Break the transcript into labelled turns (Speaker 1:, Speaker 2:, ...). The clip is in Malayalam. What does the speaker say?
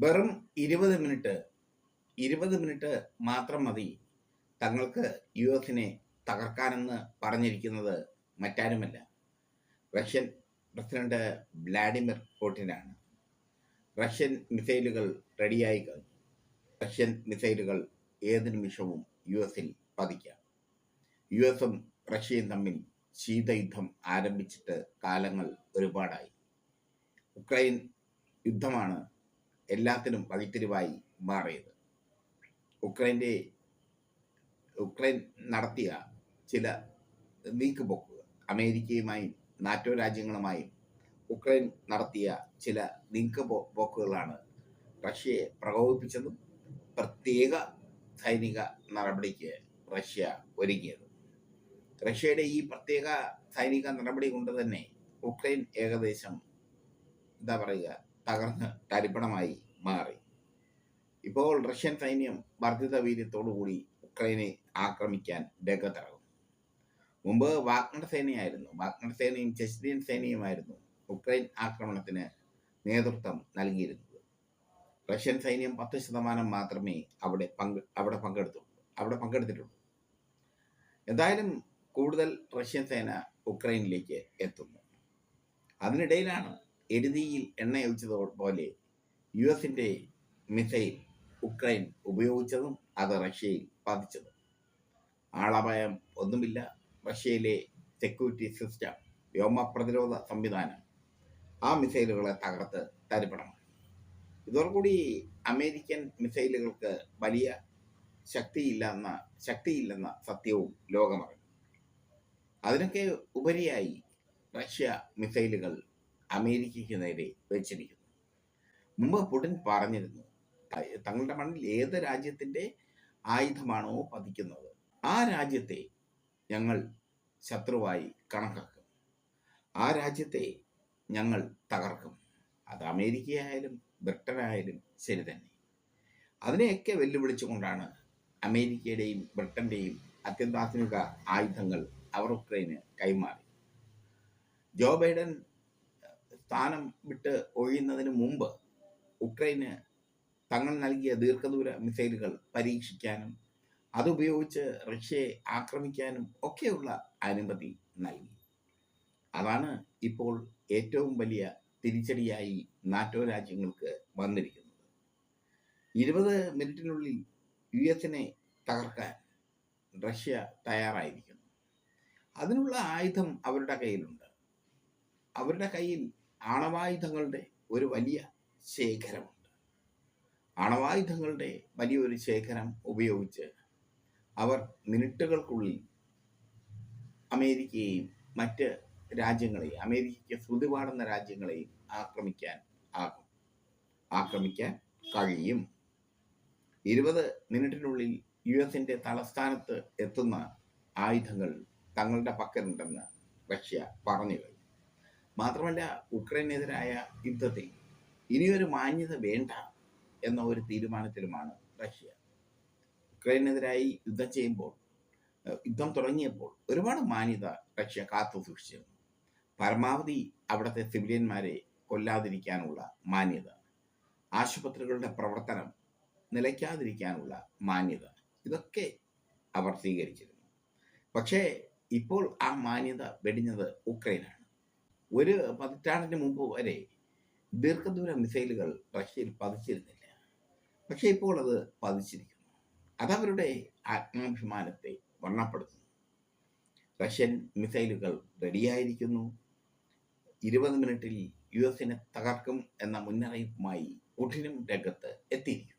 Speaker 1: വെറും ഇരുപത് മിനിറ്റ് ഇരുപത് മിനിറ്റ് മാത്രം മതി തങ്ങൾക്ക് യു എസിനെ തകർക്കാനെന്ന് പറഞ്ഞിരിക്കുന്നത് മറ്റാരുമല്ല. റഷ്യൻ പ്രസിഡന്റ് വ്ലാഡിമിർ പുടിനാണ്. റഷ്യൻ മിസൈലുകൾ റെഡിയായി കഴിഞ്ഞു. റഷ്യൻ മിസൈലുകൾ ഏത് നിമിഷവും യു എസിൽ പതിക്കാം. യു എസും റഷ്യയും തമ്മിൽ ശീതയുദ്ധം ആരംഭിച്ചിട്ട് കാലങ്ങൾ ഒരുപാടായി. ഉക്രൈൻ യുദ്ധമാണ് എല്ലാത്തിനും വഴിത്തിരിവായി മാറിയത്. ഉക്രൈന്റെ ഉക്രൈൻ നടത്തിയ ചില നീക്കുപോക്കുകൾ അമേരിക്കയുമായും നാറ്റോ രാജ്യങ്ങളുമായും ഉക്രൈൻ നടത്തിയ ചില നീക്കുപോ പോക്കുകളാണ് റഷ്യയെ പ്രകോപിപ്പിച്ചതും പ്രത്യേക സൈനിക നടപടിക്ക് റഷ്യ ഒരുങ്ങിയത് റഷ്യയുടെ ഈ പ്രത്യേക സൈനിക നടപടി കൊണ്ട് തന്നെ ഉക്രൈൻ ഏകദേശം എന്താ പറയുക തകർന്ന് തരിപ്പണമായി മാറി. ഇപ്പോൾ റഷ്യൻ സൈന്യം വർദ്ധിത വീര്യത്തോടുകൂടി ഉക്രൈനെ ആക്രമിക്കാൻ രംഗത്തിറങ്ങും. മുമ്പ് വാഗ്നർ സേനയായിരുന്നു. വാഗ്നർ സേനയും ചെസ്റ്റിയൻ സേനയുമായിരുന്നു ഉക്രൈൻ ആക്രമണത്തിന് നേതൃത്വം നൽകിയിരുന്നത്. റഷ്യൻ സൈന്യം പത്ത് ശതമാനം മാത്രമേ അവിടെ പങ്ക് അവിടെ പങ്കെടുത്തുള്ളൂ അവിടെ പങ്കെടുത്തിട്ടുള്ളൂ. എന്തായാലും കൂടുതൽ റഷ്യൻ സേന ഉക്രൈനിലേക്ക് എത്തുന്നു. അതിനിടയിലാണ് എരുതിയിൽ എണ്ണയൊഴിച്ചതുപോലെ യു എസിന്റെ മിസൈൽ ഉക്രൈൻ ഉപയോഗിച്ചതും അത് റഷ്യയിൽ ബാധിച്ചതും. ആളപായം ഒന്നുമില്ല. റഷ്യയിലെ സെക്യൂരിറ്റി സിസ്റ്റം വ്യോമ പ്രതിരോധ സംവിധാനം ആ മിസൈലുകളെ തകർത്ത് തരിപ്പണം ഇതോടുകൂടി അമേരിക്കൻ മിസൈലുകൾക്ക് വലിയ ശക്തിയില്ലെന്ന ശക്തിയില്ലെന്ന സത്യവും ലോകമറിഞ്ഞു. അതിനൊക്കെ ഉപരിയായി റഷ്യ മിസൈലുകൾ അമേരിക്കയ്ക്ക് നേരെ വെച്ചിരിക്കുന്നു. മുമ്പ് പുടിൻ പറഞ്ഞിരുന്നു തങ്ങളുടെ മണ്ണിൽ ഏത് രാജ്യത്തിന്റെ ആയുധമാണോ പതിക്കുന്നത് ആ രാജ്യത്തെ ഞങ്ങൾ ശത്രുവായി കണക്കാക്കും. ആ രാജ്യത്തെ ഞങ്ങൾ തകർക്കും. അത് അമേരിക്കയായാലും ബ്രിട്ടനായാലും ശരി തന്നെ. അതിനെയൊക്കെ വെല്ലുവിളിച്ചുകൊണ്ടാണ് അമേരിക്കയുടെയും ബ്രിട്ടന്റെയും അത്യന്താധുനിക ആയുധങ്ങൾ അവർ ഉക്രൈന് കൈമാറി. ജോ ബൈഡൻ സ്ഥാനം വിട്ട് ഒഴിയുന്നതിന് മുമ്പ് ഉക്രൈന് തങ്ങൾ നൽകിയ ദീർഘദൂര മിസൈലുകൾ പരീക്ഷിക്കാനും അതുപയോഗിച്ച് റഷ്യയെ ആക്രമിക്കാനും ഒക്കെയുള്ള അനുമതി നൽകി. അതാണ് ഇപ്പോൾ ഏറ്റവും വലിയ തിരിച്ചടിയായി നാറ്റോ രാജ്യങ്ങൾക്ക് വന്നിരിക്കുന്നത്. ഇരുപത് മിനിറ്റിനുള്ളിൽ യു എസിനെ തകർക്കാൻ റഷ്യ തയ്യാറായിരിക്കുന്നു. അതിനുള്ള ആയുധം അവരുടെ കയ്യിലുണ്ട്. അവരുടെ കയ്യിൽ ആണവായുധങ്ങളുടെ ഒരു വലിയ ശേഖരമുണ്ട്. ആണവായുധങ്ങളുടെ വലിയൊരു ശേഖരം ഉപയോഗിച്ച് അവർ മിനിറ്റുകൾക്കുള്ളിൽ അമേരിക്കയെയും മറ്റ് രാജ്യങ്ങളെയും അമേരിക്കയ്ക്ക് ശ്രുതി പാടുന്ന രാജ്യങ്ങളെയും ആക്രമിക്കാൻ ആകും. ആക്രമിക്കാൻ കഴിയും. ഇരുപത് മിനിറ്റിനുള്ളിൽ യു എസിന്റെ തലസ്ഥാനത്ത് എത്തുന്ന ആയുധങ്ങൾ തങ്ങളുടെ പക്കലുണ്ടെന്ന് റഷ്യ പറഞ്ഞു കഴിഞ്ഞു മാത്രമല്ല ഉക്രൈനെതിരായ യുദ്ധത്തിൽ ഇനിയൊരു മാന്യത വേണ്ട എന്ന ഒരു തീരുമാനത്തിലുമാണ് റഷ്യ. ഉക്രൈനെതിരായി യുദ്ധം ചെയ്യുമ്പോൾ യുദ്ധം തുടങ്ങിയപ്പോൾ ഒരുപാട് മാന്യത റഷ്യ കാത്തു സൂക്ഷിച്ചിരുന്നു. പരമാവധി അവിടുത്തെ സിവിലിയന്മാരെ കൊല്ലാതിരിക്കാനുള്ള മാന്യത ആശുപത്രികളുടെ പ്രവർത്തനം നിലയ്ക്കാതിരിക്കാനുള്ള മാന്യത ഇതൊക്കെ അവർ സ്വീകരിച്ചിരുന്നു. പക്ഷേ ഇപ്പോൾ ആ മാന്യത വെടിഞ്ഞത് ഉക്രൈനാണ്. ഒരു പതിറ്റാണ്ടിന് മുമ്പ് വരെ ദീർഘദൂര മിസൈലുകൾ റഷ്യയിൽ പതിച്ചിരുന്നില്ല. പക്ഷേ ഇപ്പോൾ അത് പതിച്ചിരിക്കുന്നു. അതവരുടെ ആത്മാഭിമാനത്തെ വർണപ്പെടുത്തുന്നു. റഷ്യൻ മിസൈലുകൾ റെഡിയായിരിക്കുന്നു. ഇരുപത് മിനിറ്റിൽ യു എസിനെ തകർക്കും എന്ന മുന്നറിയിപ്പുമായി പുടിനും രംഗത്ത് എത്തിയിരിക്കുന്നു.